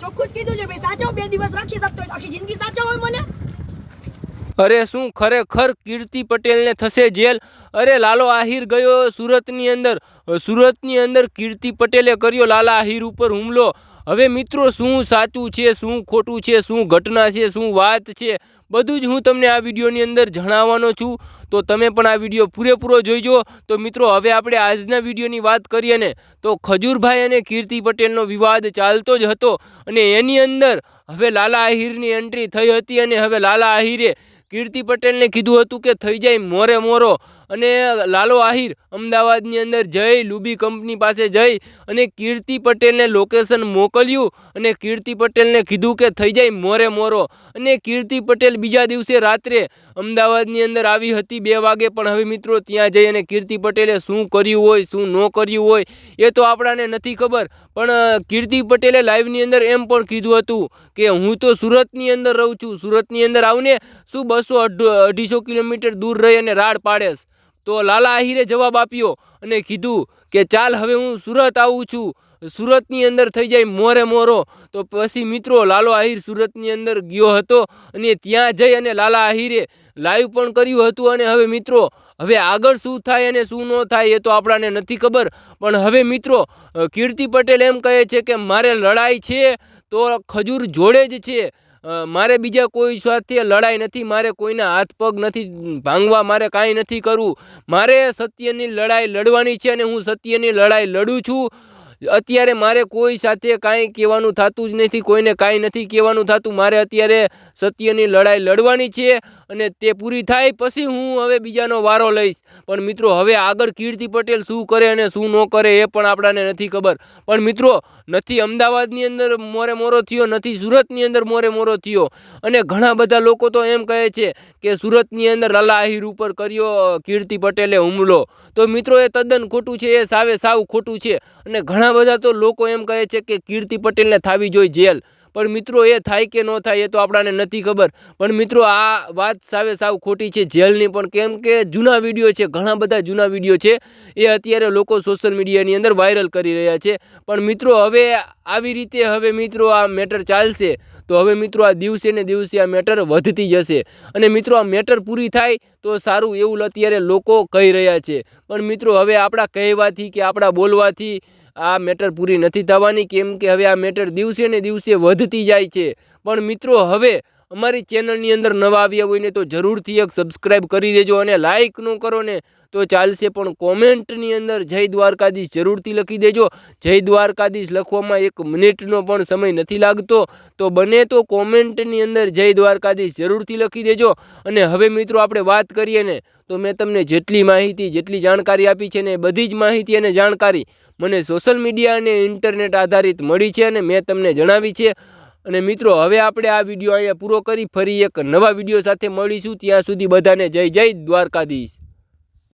સાચવ બે દિવસ રાખી શકતો આખી જિંદગી સાચો હોય મને. અરે શું ખરેખર કીર્તિ પટેલને થશે જેલ? અરે લાલો આહિર ગયો સુરતની અંદર. સુરતની અંદર કીર્તિ પટેલે કર્યો, લાલા આહિર ઉપર હુમલો. હવે મિત્રો, શું સાચું છે, શું ખોટું છે, શું ઘટના છે, શું વાત છે, બધું જ હું તમને આ વિડીયોની અંદર જણાવવાનો છું. તો તમે પણ આ વીડિયો પૂરેપૂરો જોઈજો. તો મિત્રો, હવે આપણે આજના વિડીયોની વાત કરીએ ને, તો ખજૂરભાઈ અને કીર્તિ પટેલનો વિવાદ ચાલતો જ હતો અને એની અંદર હવે લાલા આહિરની એન્ટ્રી થઈ હતી અને હવે લાલા આહિરે કીર્તિ પટેલને કીધું હતું કે થઈ જાય મોરે મોરો. અને લાલો આહિર, અમદાવાદની અંદર જઈ લુબી કંપની પાસે જઈ અને કીર્તિ પટેલને લોકેશન મોકલ્યું અને કીર્તિ પટેલને કીધું કે થઈ જાય મોરે મોરો. અને કીર્તિ પટેલ બીજા દિવસે રાત્રે અમદાવાદની અંદર આવી હતી બે વાગે, પણ હવે મિત્રો ત્યાં જઈ અને કીર્તિ પટેલે શું કર્યું હોય, શું ન કર્યું હોય એ તો આપણાને નથી ખબર. પણ કીર્તિ પટેલે લાઈવની અંદર એમ પણ કીધું હતું કે હું તો સુરતની અંદર રહું છું. સુરતની અંદર આવને શું બસો અઢીસો કિલોમીટર દૂર રહી અને રાડ પાડેશ તો લાલા આહિરે જવાબ આપ્યો અને કીધું કે, ચાલ, હવે હું સુરત આવું છું. સુરતની અંદર થઈ જાય મોરે મોરો. તો પછી મિત્રો, લાલો આહિર સુરતની અંદર ગયો હતો અને ત્યાં જઈ અને લાલા આહિરે લાઈવ પણ કર્યું હતું અને હવે મિત્રો, હવે આગળ શું થાય અને શું ન થાય એ તો આપણાને નથી ખબર. પણ હવે મિત્રો કીર્તિ પટેલ એમ કહે છે કે, મારે લડાઈ છે તો ખજૂર જોડે જ છે. મારે બીજા કોઈ સાથે લડાઈ નથી, મારે કોઈના હાથ પગ નથી, ભાંગવા મારે કાંઈ નથી કરવું. મારે સત્યની લડાઈ લડવાની છે અને હું સત્યની લડાઈ લડું છું. અત્યારે મારે કોઈ સાથે કાંઈ કહેવાનું થતું જ નથી, કોઈને કાંઈ નથી કહેવાનું થતું. મારે અત્યારે સત્યની લડાઈ લડવાની છે અને તે પૂરી થાય પછી હું હવે બીજાનો વારો લઈશ. પણ મિત્રો, હવે આગળ કીર્તિ પટેલ શું કરે અને શું ન કરે એ પણ આપણાને નથી ખબર. પણ મિત્રો, નથી અમદાવાદની અંદર મોરે મોરો થયો, નથી સુરતની અંદર મોરે મોરો થયો. અને ઘણા બધા લોકો તો એમ કહે છે કે સુરતની અંદર લાલા આહિર ઉપર કર્યો કીર્તિ પટેલે હુમલો. તો મિત્રો, એ તદ્દન ખોટું છે, એ સાવે સાવ ખોટું છે. અને ઘણા બધા તો લોકો એમ કહે છે કે કીર્તિ પટેલને થાવી જોઈએ જેલ. પણ મિત્રો, એ થાય કે ન થાય એ તો આપણાને નથી ખબર. પણ મિત્રો, આ વાત સાવે સાવ ખોટી છે જેલની. પણ કેમ કે જૂના વીડિયો છે, ઘણા બધા જૂના વીડિયો છે, એ અત્યારે લોકો સોશિયલ મીડિયાની અંદર વાયરલ કરી રહ્યા છે. પણ મિત્રો, હવે આવી રીતે હવે મિત્રો આ મેટર ચાલશે, તો હવે મિત્રો આ દિવસે ને દિવસે આ મેટર વધતી જશે. અને મિત્રો, આ મેટર પૂરી થાય તો સારું એવું અત્યારે લોકો કહી રહ્યા છે. પણ મિત્રો, હવે આપણા કહેવાથી કે આપણા બોલવાથી આ મેટર પૂરી નથી થવાની, કેમ કે હવે આ મેટર દિવસે ને દિવસે વધતી જાય છે. પણ મિત્રો, હવે અમારી ચેનલની અંદર નવા આવ્યા હોય ને તો જરૂરથી એક સબસ્ક્રાઈબ કરી દેજો અને લાઇક ન કરો ને તો ચાલશે પણ કોમેન્ટની અંદર જય દ્વારકાધીશ જરૂરથી લખી દેજો. જય દ્વારકાધીશ લખવામાં એક મિનિટનો પણ સમય નથી લાગતો. તો બને તો કોમેન્ટની અંદર જય દ્વારકાધીશ જરૂરથી લખી દેજો. અને હવે મિત્રો આપણે વાત કરીએ ને તો મેં તમને જેટલી માહિતી, જેટલી જાણકારી આપી છે ને એ બધી જ માહિતી અને જાણકારી મને સોશિયલ મીડિયા અને ઇન્ટરનેટ આધારિત મળી છે અને મેં તમને જણાવી છે. અને મિત્રો, હવે આપણે આ વીડિયો અહીંયા પૂરો કરી, ફરી એક નવા વીડિયો સાથે મળીશું. ત્યાં સુધી બધાને જય જય દ્વારકાધીશ.